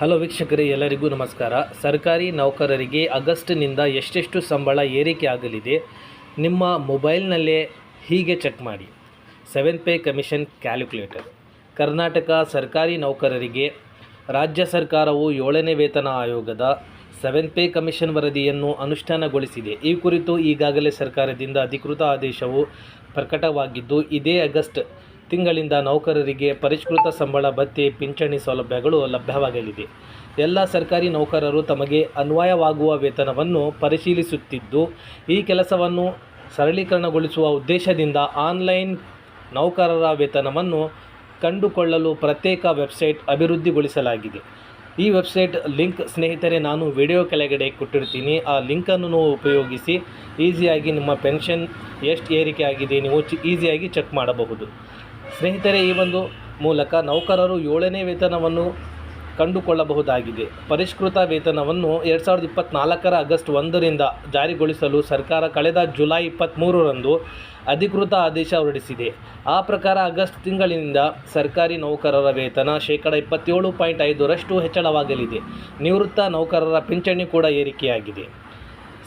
Hello ವೀಕ್ಷಕರೇ, ಎಲ್ಲರಿಗೂ ನಮಸ್ಕಾರ. ಸರ್ಕಾರಿ ನೌಕರರಿಗೆ ಆಗಸ್ಟ್ನಿಂದ ಎಷ್ಟೆಷ್ಟು ಸಂಬಳ ಏರಿಕೆ ಆಗಲಿದೆ, ನಿಮ್ಮ ಮೊಬೈಲ್ನಲ್ಲೇ ಹೀಗೆ ಚೆಕ್ ಮಾಡಿ. Seven pay commission calculator. Karnataka ಸರ್ಕಾರಿ ನೌಕರರಿಗೆ ರಾಜ್ಯ ಸರ್ಕಾರವು ಏಳನೇ ವೇತನ ಆಯೋಗದ ಸೆವೆನ್ ಪೇ ಕಮಿಷನ್ ವರದಿಯನ್ನು ಅನುಷ್ಠಾನಗೊಳಿಸಿದೆ. ಈ ಕುರಿತು ಈಗಾಗಲೇ ಸರ್ಕಾರದಿಂದ ಅಧಿಕೃತ ಆದೇಶವು ಪ್ರಕಟವಾಗಿದ್ದು, ಇದೇ ಆಗಸ್ಟ್ ತಿಂಗಳಿಂದ ನೌಕರರಿಗೆ ಪರಿಷ್ಕೃತ ಸಂಬಳ ಭತ್ಯೆ ಪಿಂಚಣಿ ಸೌಲಭ್ಯಗಳು ಲಭ್ಯವಾಗಲಿದೆ. ಎಲ್ಲ ಸರ್ಕಾರಿ ನೌಕರರು ತಮಗೆ ಅನ್ವಯವಾಗುವ ವೇತನವನ್ನು ಪರಿಶೀಲಿಸುತ್ತಿದ್ದು, ಈ ಕೆಲಸವನ್ನು ಸರಳೀಕರಣಗೊಳಿಸುವ ಉದ್ದೇಶದಿಂದ ಆನ್ಲೈನ್ ನೌಕರರ ವೇತನವನ್ನು ಕಂಡುಕೊಳ್ಳಲು ಪ್ರತ್ಯೇಕ ವೆಬ್ಸೈಟ್ ಅಭಿವೃದ್ಧಿಗೊಳಿಸಲಾಗಿದೆ. ಈ ವೆಬ್ಸೈಟ್ ಲಿಂಕ್, ಸ್ನೇಹಿತರೆ, ನಾನು ವಿಡಿಯೋ ಕೆಳಗಡೆ ಕೊಟ್ಟಿರ್ತೀನಿ. ಆ ಲಿಂಕನ್ನು ಉಪಯೋಗಿಸಿ, ಈಸಿಯಾಗಿ ನಿಮ್ಮ ಪೆನ್ಷನ್ ಎಷ್ಟು ಏರಿಕೆ ಆಗಿದೆ, ನೀವು ಈಸಿಯಾಗಿ ಚೆಕ್ ಮಾಡಬಹುದು. ಸ್ನೇಹಿತರೆ, ಈ ಒಂದು ಮೂಲಕ ನೌಕರರು ಏಳನೇ ವೇತನವನ್ನು ಕಂಡುಕೊಳ್ಳಬಹುದಾಗಿದೆ. ಪರಿಷ್ಕೃತ ವೇತನವನ್ನು ಎರಡು ಸಾವಿರದ ಇಪ್ಪತ್ತ್ನಾಲ್ಕರ ಆಗಸ್ಟ್ ಒಂದರಿಂದ ಜಾರಿಗೊಳಿಸಲು ಸರ್ಕಾರ ಕಳೆದ ಜುಲೈ ಇಪ್ಪತ್ತ್ಮೂರರಂದು ಅಧಿಕೃತ ಆದೇಶ ಹೊರಡಿಸಿದೆ. ಆ ಪ್ರಕಾರ ಆಗಸ್ಟ್ ತಿಂಗಳಿನಿಂದ ಸರ್ಕಾರಿ ನೌಕರರ ವೇತನ ಶೇಕಡ ಇಪ್ಪತ್ತೇಳು ಪಾಯಿಂಟ್ ಐದರಷ್ಟು ಹೆಚ್ಚಳವಾಗಲಿದೆ. ನಿವೃತ್ತ ನೌಕರರ ಪಿಂಚಣಿ ಕೂಡ ಏರಿಕೆಯಾಗಿದೆ.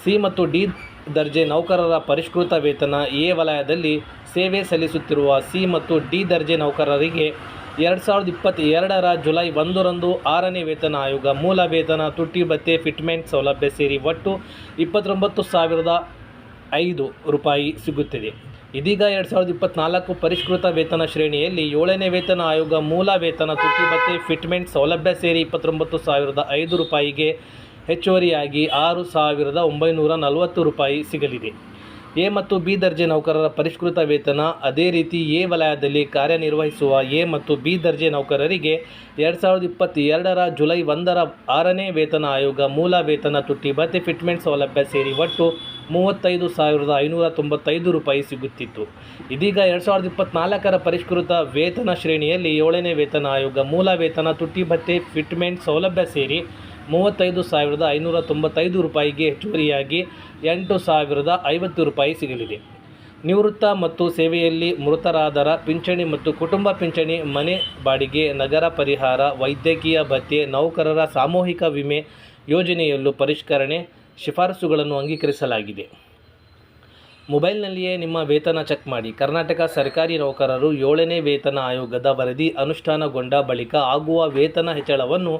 ಸಿ ಮತ್ತು ಡಿ ದರ್ಜೆ ನೌಕರರ ಪರಿಷ್ಕೃತ ವೇತನ ಎ ವಲಯದಲ್ಲಿ ಸೇವೆ ಸಲ್ಲಿಸುತ್ತಿರುವ ಸಿ ಮತ್ತು ಡಿ ದರ್ಜೆ ನೌಕರರಿಗೆ ಎರಡು ಸಾವಿರದ ಇಪ್ಪತ್ತೆರಡರ ಜುಲೈ ಒಂದರಂದು ಆರನೇ ವೇತನ ಆಯೋಗ ಮೂಲ ವೇತನ, ತುಟ್ಟಿ ಭತ್ಯೆ ಫಿಟ್ಮೆಂಟ್ ಸೌಲಭ್ಯ ಸೇರಿ ಒಟ್ಟು ಇಪ್ಪತ್ತೊಂಬತ್ತು ಸಾವಿರದ ಐದು ರೂಪಾಯಿ ಸಿಗುತ್ತಿದೆ. ಇದೀಗ ಎರಡು ಸಾವಿರದ ಇಪ್ಪತ್ತ್ನಾಲ್ಕು ಪರಿಷ್ಕೃತ ವೇತನ ಶ್ರೇಣಿಯಲ್ಲಿ ಏಳನೇ ವೇತನ ಆಯೋಗ ಮೂಲ ವೇತನ, ತುಟ್ಟಿ ಭತ್ಯೆ ಫಿಟ್ಮೆಂಟ್ ಸೌಲಭ್ಯ ಸೇರಿ ಇಪ್ಪತ್ತೊಂಬತ್ತು ಸಾವಿರದ ಐದು ರೂಪಾಯಿಗೆ ಹೆಚ್ಚುವರಿಯಾಗಿ ಆರು ಸಾವಿರದ ಒಂಬೈನೂರ ನಲವತ್ತು ರೂಪಾಯಿ ಸಿಗಲಿದೆ. ಎ ಮತ್ತು ಬಿ ದರ್ಜೆ ನೌಕರರ ಪರಿಷ್ಕೃತ ವೇತನ, ಅದೇ ರೀತಿ ಎ ವಲಯದಲ್ಲಿ ಕಾರ್ಯನಿರ್ವಹಿಸುವ ಎ ಮತ್ತು ಬಿ ದರ್ಜೆ ನೌಕರರಿಗೆ ಎರಡು ಸಾವಿರದ ಇಪ್ಪತ್ತೆರಡರ ಜುಲೈ ಒಂದರ ಆರನೇ ವೇತನ ಆಯೋಗ ಮೂಲ ವೇತನ ತುಟ್ಟಿ ಭತ್ತೆ ಫಿಟ್ಮೆಂಟ್ ಸೌಲಭ್ಯ ಸೇರಿ ಒಟ್ಟು ಮೂವತ್ತೈದು ಸಾವಿರದ ಐನೂರ ತೊಂಬತ್ತೈದು ರೂಪಾಯಿ ಸಿಗುತ್ತಿತ್ತು. ಇದೀಗ ಎರಡು ಸಾವಿರದ ಇಪ್ಪತ್ತ್ನಾಲ್ಕರ ಪರಿಷ್ಕೃತ ವೇತನ ಶ್ರೇಣಿಯಲ್ಲಿ ಏಳನೇ ವೇತನ ಆಯೋಗ ಮೂಲ ವೇತನ ತುಟ್ಟಿ ಭತ್ತೆ ಫಿಟ್ಮೆಂಟ್ ಸೌಲಭ್ಯ ಸೇರಿ ಮೂವತ್ತೈದು ಸಾವಿರದ ಐನೂರ ತೊಂಬತ್ತೈದು ರೂಪಾಯಿಗೆ ಹೆಚ್ಚುವರಿಯಾಗಿ ಎಂಟು ಸಾವಿರದ ಐವತ್ತು ರೂಪಾಯಿ ಸಿಗಲಿದೆ. ನಿವೃತ್ತ ಮತ್ತು ಸೇವೆಯಲ್ಲಿ ಮೃತರಾದರ ಪಿಂಚಣಿ ಮತ್ತು ಕುಟುಂಬ ಪಿಂಚಣಿ, ಮನೆ ಬಾಡಿಗೆ, ನಗರ ಪರಿಹಾರ, ವೈದ್ಯಕೀಯ ಭತ್ಯೆ, ನೌಕರರ ಸಾಮೂಹಿಕ ವಿಮೆ ಯೋಜನೆಯಲ್ಲೂ ಪರಿಷ್ಕರಣೆ ಶಿಫಾರಸುಗಳನ್ನು ಅಂಗೀಕರಿಸಲಾಗಿದೆ. ಮೊಬೈಲ್ನಲ್ಲಿಯೇ ನಿಮ್ಮ ವೇತನ ಚೆಕ್ ಮಾಡಿ. ಕರ್ನಾಟಕ ಸರ್ಕಾರಿ ನೌಕರರು ಏಳನೇ ವೇತನ ಆಯೋಗದ ವರದಿ ಅನುಷ್ಠಾನಗೊಂಡ ಬಳಿಕ ಆಗುವ ವೇತನ ಹೆಚ್ಚಳವನ್ನು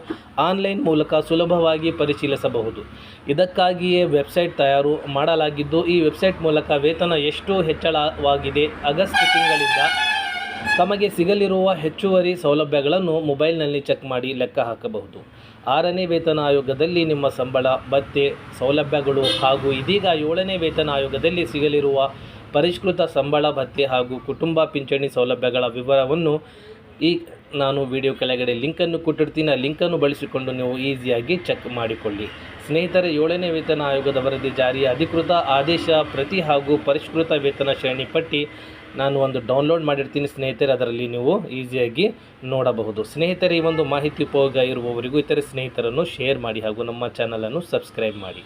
ಆನ್ಲೈನ್ ಮೂಲಕ ಸುಲಭವಾಗಿ ಪರಿಶೀಲಿಸಬಹುದು. ಇದಕ್ಕಾಗಿಯೇ ವೆಬ್ಸೈಟ್ ತಯಾರು ಮಾಡಲಾಗಿದ್ದು, ಈ ವೆಬ್ಸೈಟ್ ಮೂಲಕ ವೇತನ ಎಷ್ಟು ಹೆಚ್ಚಳವಾಗಿದೆ. ಆಗಸ್ಟ್ ತಿಂಗಳಿಂದ ತಮಗೆ ಸಿಗಲಿರುವ ಹೆಚ್ಚುವರಿ ಸೌಲಭ್ಯಗಳನ್ನು ಮೊಬೈಲ್ನಲ್ಲಿ ಚೆಕ್ ಮಾಡಿ ಲೆಕ್ಕ ಹಾಕಬಹುದು. ಆರನೇ ವೇತನ ಆಯೋಗದಲ್ಲಿ ನಿಮ್ಮ ಸಂಬಳ ಭತ್ಯೆ ಸೌಲಭ್ಯಗಳು ಹಾಗೂ ಇದೀಗ ಏಳನೇ ವೇತನ ಆಯೋಗದಲ್ಲಿ ಸಿಗಲಿರುವ ಪರಿಷ್ಕೃತ ಸಂಬಳ ಭತ್ಯೆ ಹಾಗೂ ಕುಟುಂಬ ಪಿಂಚಣಿ ಸೌಲಭ್ಯಗಳ ವಿವರವನ್ನು ಈ ನಾನು ವಿಡಿಯೋ ಕೆಳಗಡೆ ಲಿಂಕನ್ನು ಕೊಟ್ಟಿರ್ತೀನಿ. ಆ ಲಿಂಕನ್ನು ಬಳಸಿಕೊಂಡು ನೀವು ಈಸಿಯಾಗಿ ಚೆಕ್ ಮಾಡಿಕೊಳ್ಳಿ. ಸ್ನೇಹಿತರೆ, ಏಳನೇ ವೇತನ ಆಯೋಗದ ವರದಿ ಜಾರಿಯ ಅಧಿಕೃತ ಆದೇಶ, ಪ್ರತಿ ಹಾಗೂ ಪರಿಷ್ಕೃತ ವೇತನ ಶ್ರೇಣಿ ಪಟ್ಟಿ ನಾನು ಒಂದು ಡೌನ್ಲೋಡ್ ಮಾಡಿರ್ತೀನಿ ಸ್ನೇಹಿತರೆ, ಅದರಲ್ಲಿ ನೀವು ಈಸಿಯಾಗಿ ನೋಡಬಹುದು. ಸ್ನೇಹಿತರೆ, ಈ ಒಂದು ಮಾಹಿತಿ ಉಪಯೋಗ ಇರುವವರಿಗೂ ಇತರೆ ಸ್ನೇಹಿತರನ್ನು ಶೇರ್ ಮಾಡಿ ಹಾಗೂ ನಮ್ಮ ಚಾನಲನ್ನು ಸಬ್ಸ್ಕ್ರೈಬ್ ಮಾಡಿ.